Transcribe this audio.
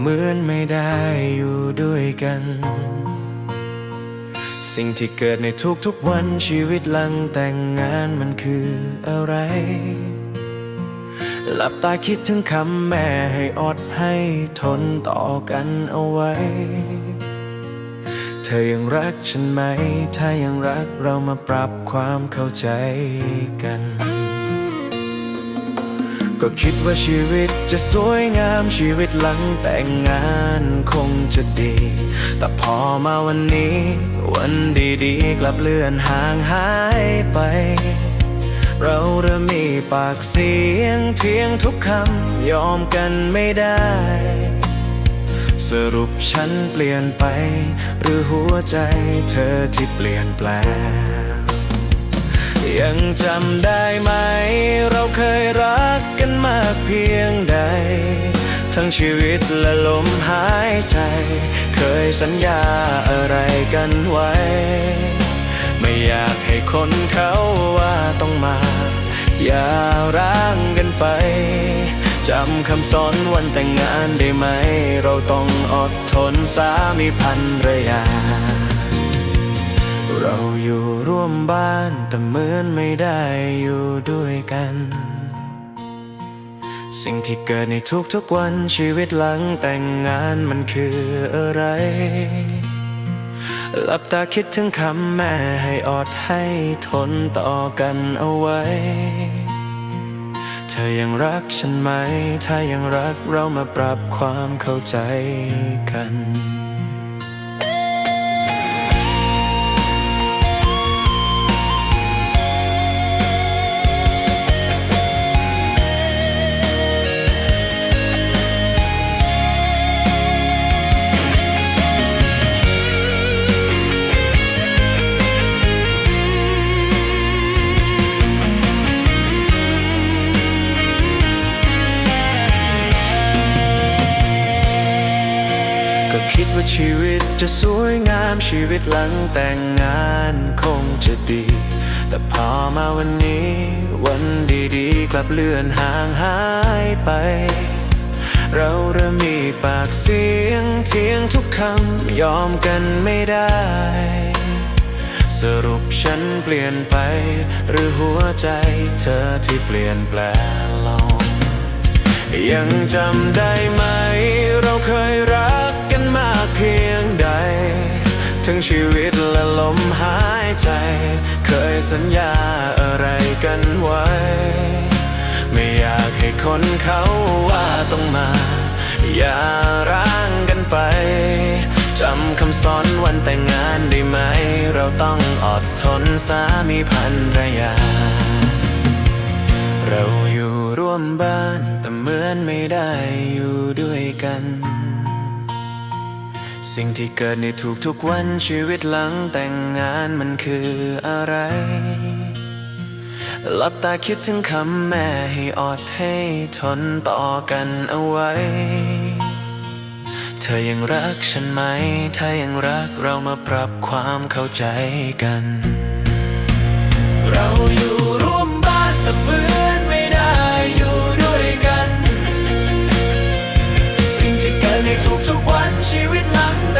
เหมือนไม่ได้อยู่ด้วยกัน สิ่งที่เกิดในทุกๆวันชีวิตหลังแต่งงานมันคืออะไร หลับตาคิดถึงคำแม่ให้อดให้ทนต่อกันเอาไว้ เธอยังรักฉันไหม ถ้ายังรักเรามาปรับความเข้าใจกัน ก็คิดว่าชีวิตจะสวยงามชีวิตหลังแต่งงานคงจะดี แต่พอมาวันนี้ วันดีๆ กลับเลื่อนห่างหายไป เราเริ่มมีปากเสียงเทียงทุกคำยอมกันไม่ได้ สรุปฉันเปลี่ยนไป หรือหัวใจเธอที่เปลี่ยนแปลง ยังจำได้ไหม เราเคยรักกันมากเพียงใด ทั้งชีวิตและลมหายใจ เคยสัญญาอะไรกันไว้ ไม่อยากให้คนเขาว่าต้องมา อย่าร้างกันไป จำคำสอนวันแต่งงานได้ไหม เราต้องอดทนสามีพันรยา เราอยู่ร่วมบ้านแต่เหมือนไม่ได้อยู่ด้วยกัน สิ่งที่เกิดในทุกๆวันชีวิตหลังแต่งงานมันคืออะไร หลับตาคิดถึงคำแม่ให้อดให้ทนต่อกันเอาไว้ เธอยังรักฉันไหม ถ้ายังรักเรามาปรับความเข้าใจกัน ว่าชีวิตจะสวยงามชีวิตหลังแต่งงานคงจะดี แต่พอมาวันนี้ วันดีๆ กลับเลื่อนห่างหายไป เราเริ่มมีปากเสียงเทียงทุกคำยอมกันไม่ได้ สรุปฉันเปลี่ยนไป หรือหัวใจเธอที่เปลี่ยนแปลงลงยังจำได้ไหม ทั้งชีวิตและลมหายใจ เคยสัญญาอะไรกันไว้ ไม่อยากให้คนเขาว่าต้องมา อย่าร้างกันไป จำคำสอนวันแต่งงานได้ไหม เราต้องอดทนสามีพันรยา เราอยู่ร่วมบ้านแต่เหมือนไม่ได้อยู่ด้วยกัน สิ่งที่เกิดในทุกๆวันชีวิตหลังแต่งงานมันคืออะไร หลับตาคิดถึงคำแม่ให้อดให้ทนต่อกันเอาไว้ เธอยังรักฉันไหม ถ้ายังรักเรามาปรับความเข้าใจกัน cheer it London.